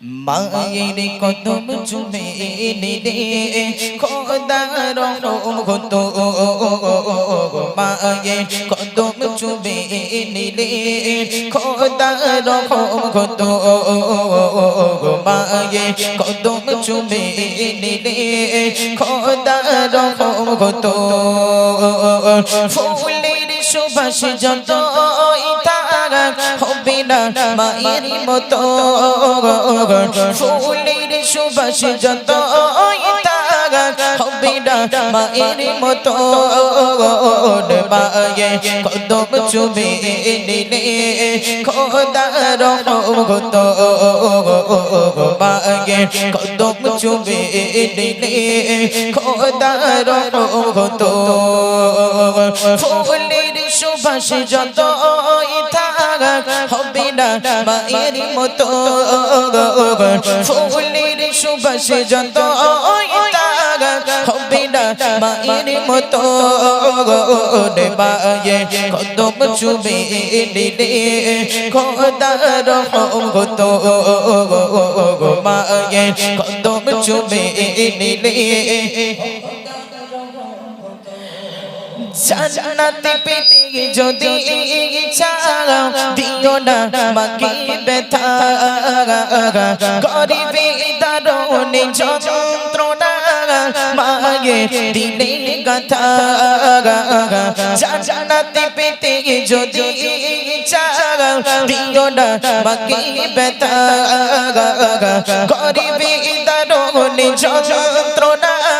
মায়ের কদম চুমে নিলে খোদা রহম হতো মায়ের কদম চুমে নিলে খোদা রহম হতো মায়ের কদম চুমে নিলে খোদা রহম হতো ফুলের সুবাস যত তারা না মায়ের মতো। ফুলের সুবাস যত হবে না, মায়ের মতো। মায়ে কদম চুমে নিলে খোদা রহম হতো মায়ে কদম চুমে নিলে খোদা রহম হতো ফুলের সুবাস যত থাকা হবে না মায়ের মতো। ফুলের সুবাস যত হবে না মায়ের মতো। মায়ে কদম চুমে নিলে খোদা রহম মায়ে কদম চুমে নিলে জান্নাতে পেতে যদি ইচ্ছা দিও না মাকে ব্যথা গরিবে দারুণে যন্ত্রণা মাগে দিলে গাথা জান্নাতে পেতে যদি ইচ্ছা দিও না মাকে ব্যথা গরিবে দারুণে যন্ত্রণা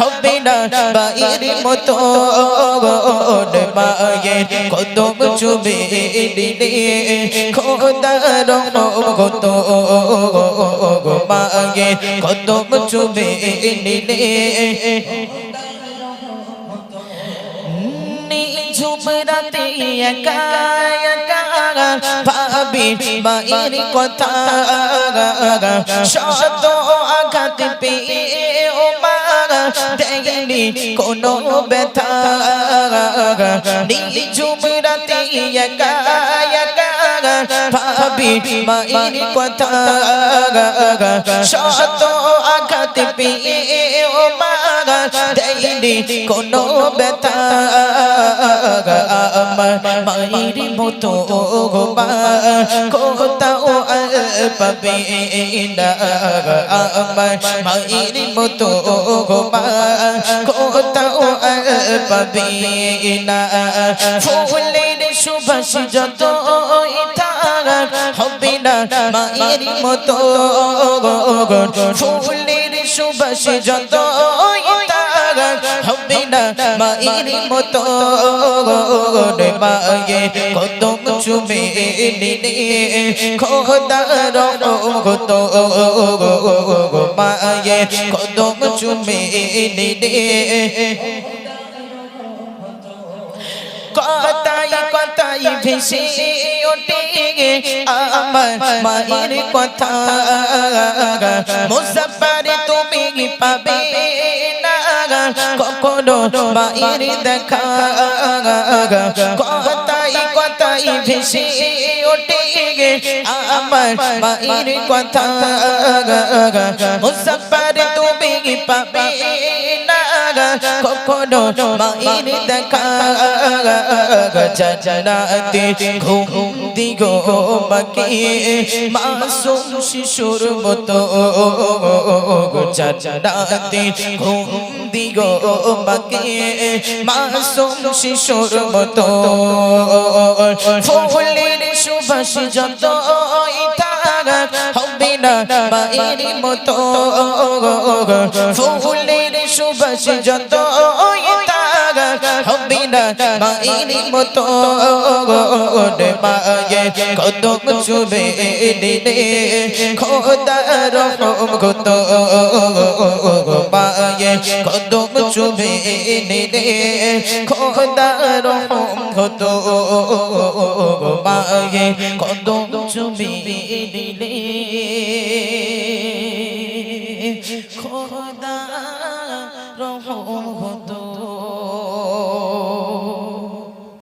হবে না মায়ের মতো মায়ে কদম চুবে দিলে খোদা রহম হতো চুবে ঝুমরাতে একা একা ভাবি মায়ের কথা, শত আঘাত পেয়ে দেয়নি কোনো ব্যথা। ঝুমরাতে একা একা। ভাবি মায়ের কথা। শত আঘাত পেয়ে ও মা দেয়নি কোনো ব্যথা। আমার মায়ের মতো মা কোথাও পাবে না আমার মায়ের মতো মা কোথাও পাবে না ফুলের সুবাস যত হবে না মায়ের মতো ফুলের সুবাস যত হবে না মায়ের মতো মায়ে কদম চুমে নিলে খোদা রহম মায়ে কদম চুমে নিলে কথাই কথাই ভেসে ওঠে আমার মায়ের কথা। মুসাফারে তুমি পাবে না কখনো মায়ের দেখা। কথাই কথাই ভেসে ওঠে আমার মায়ের কথা। মুসাফার তুমি পাবে না। কখনো মায়ের দেখা জানাতে ঘুম দিগো বাকি মাসুম শিশুর মতো জানাতে ঘুম দিগো বাকি মাসুম শিশুর মতো ফুলের সুবাস যত হবে না মায়ের মতো। ফুলের সুবাস যত হবে না মায়ের মতো মায়ে কদম চুবে দিলে খোদা রহম কত মায়ে কদম চুবে দিলে খোদা রহম কত মায়ে কদম চুবে দিলে খোদা কত